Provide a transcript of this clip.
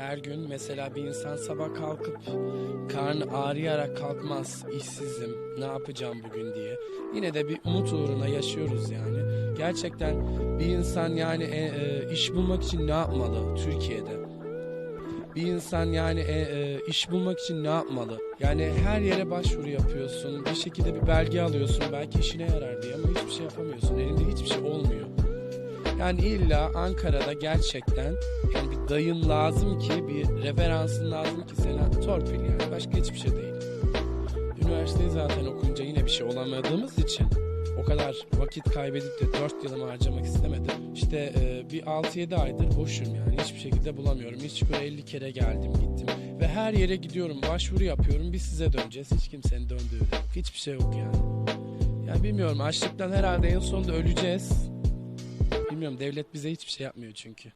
her gün mesela bir insan sabah kalkıp karnı ağrıyarak kalkmaz işsizim ne yapacağım bugün diye. Yine de bir umut uğruna yaşıyoruz yani. Gerçekten bir insan yani e, e, iş bulmak için ne yapmalı Türkiye'de? Bir insan yani e, e, iş bulmak için ne yapmalı? Yani her yere başvuru yapıyorsun, bir şekilde bir belge alıyorsun, belki işine yarar diye ama hiçbir şey yapamıyorsun. Elinde hiçbir şey olmuyor. Yani illa Ankara'da gerçekten yani bir dayın lazım ki, bir referansın lazım ki sana torpil yani. Başka hiçbir şey değil. Üniversiteyi zaten okunca yine bir şey olamadığımız için o kadar vakit kaybedip de 4 yılımı harcamak istemedim. İşte e, bir 6-7 aydır boşum yani hiçbir şekilde bulamıyorum. Hiç böyle 50 kere geldim gittim. Ve her yere gidiyorum başvuru yapıyorum biz size döneceğiz. Hiç kimsenin döndüğü yok. Hiçbir şey yok yani. Yani bilmiyorum açlıktan herhalde en sonunda öleceğiz. Bilmiyorum devlet bize hiçbir şey yapmıyor çünkü.